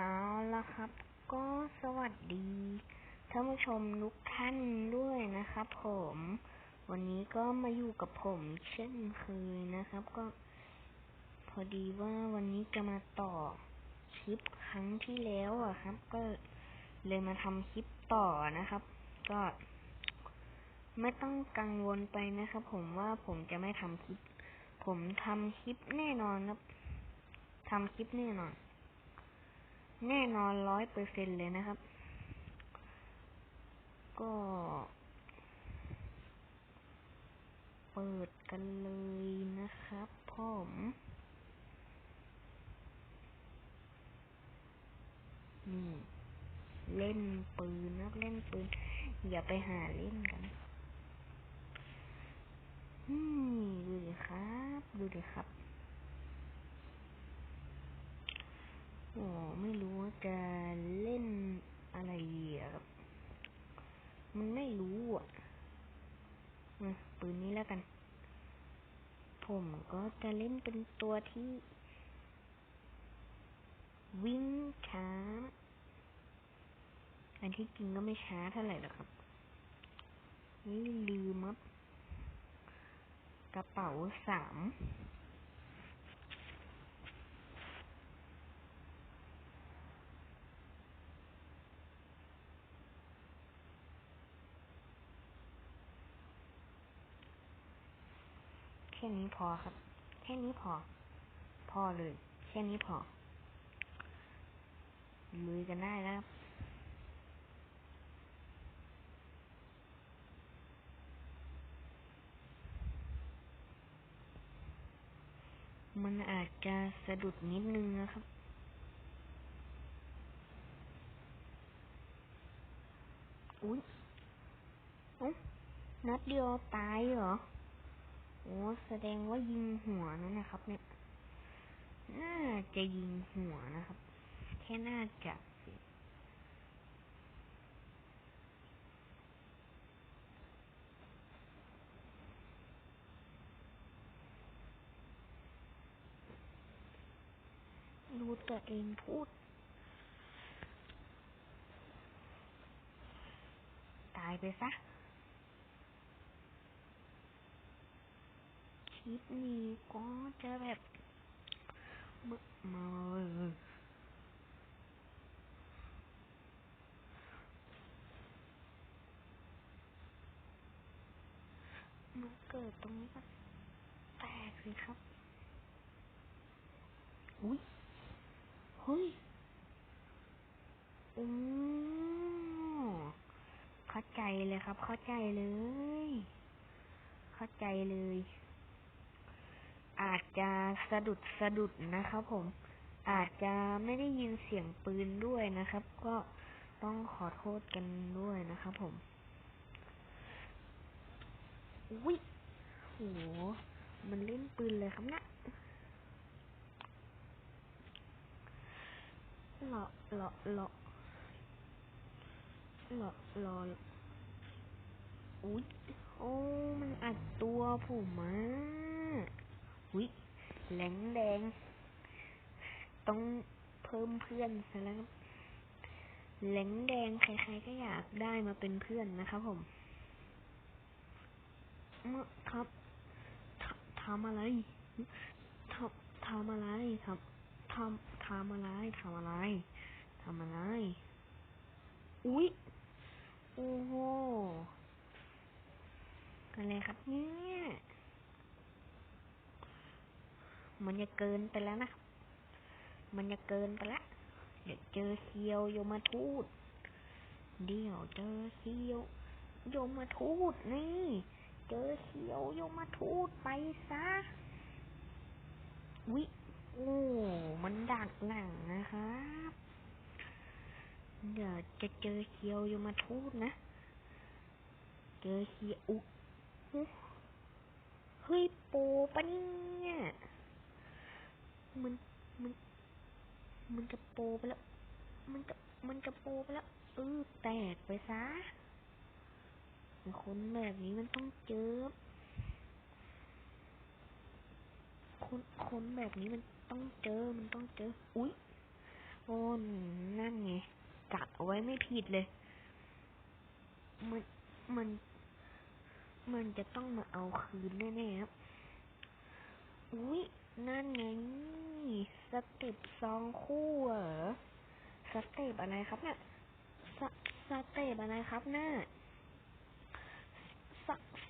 เอาละครับ ก็สวัสดีท่านผู้ชมทุกท่านด้วยนะครับผม วันนี้ก็มาอยู่กับผมเช่นเคยนะครับ ก็ พอดีว่าวันนี้จะมาต่อคลิปครั้งที่แล้วอะครับ ก็เลยมาทำคลิปต่อนะครับ ก็ ไม่ต้องกังวลไปนะครับ ผมว่าผมจะไม่ทำคลิป ผมทำคลิปแน่นอนครับทำคลิปแน่นอน แน่นอนร้อยเปอร์เซ็นเลยนะครับ ก็ เปิดกันเลยนะครับผมนี่เล่นปืนนะเล่นปืน อย่าไปหาเล่นกันนี่ดูดิครับ ดูดิครับ โอ้ไม่รู้ว่า จะเล่นอะไรครับมันไม่รู้อะปืนนี้แล้วกัน ผมก็จะเล่นเป็นตัวที่ วิ่งช้า อันที่จริงก็ไม่ช้าเท่าไหร่หรอกครับ นี่ลืมครับ กระเป๋าสาม ค่นี้พอครับ แค่นี้พอ พอเลย แค่นี้พอลุยกันได้แล้วครับมันอาจจะสะดุดนิดนึงนะครับ อุ้ยอุ๊ยนัดเดียวตายเหรอ โอ้แสดงว่ายิงหัวนั่นนะครับ เนี่ย น่าจะยิงหัวนะครับ แค่น่าจะดูตัวเองพูด ตายไปซะ ลิปนี้ก็จะแบบมมามันเกิดตรงนี้ก็แตกสิครับ อุ้ยเฮ้ยโอ้เข้าใจเลยครับ เข้าใจเลย เข้าใจเลย อาจจะสะดุดสะดุดนะครับผมอาจจะไม่ได้ยินเสียงปืนด้วยนะครับ ก็ต้องขอโทษกันด้วยนะครับผมอุ้ยโห มันเล่นปืนเลยครับเนะหลอหลอหลอหลอหลออุ้ยโอ้ มันอัดตัวผมมา อุ้ยแหลงแดง ต้องเพิ่มเพื่อนซะแล้วแหลงแดงใครๆก็อยากได้มาเป็นเพื่อนนะครับผมเมื่อครับทำอะไรทำทำอะไรทำทำทำอะไรทำอะไรทำอะไร อุ๊ยโอ้โหอะไรครับเนี่ย มันจะเกินไปแล้วนะครับมันจะเกินไปแล้วเดี๋ยวเจอเซียวโยมาทูตเดี๋ยวเจอเซียวโยมาทูตนี่ เจอเซียวโยมาทูตไปซะ วิโอ้ มันดักหลังนะครับ เดี๋ยวจะเจอเซียวโยมาทูตนะ เจอเซียวอุ๊เฮ้ยโปปะเนี่ย มันมันมันจะโปไปแล้วมันจะมันจะโปไปแล้วเออแตกไปซะคนแบบนี้มันต้องเจอคนคนแบบนี้มันต้องเจอ มันต้องเจอ อุ๊ยโอ้นนั่นไงกัดเอาไว้ไม่ผิดเลย มัน มัน มันจะต้องมาเอาคืนแน่ๆครับ อุ้ย นั่นไงสเต็ปสองคู่เหรอสเต็ปอะไรครับเนี่ยสสเต็ปอะไรครับหน้า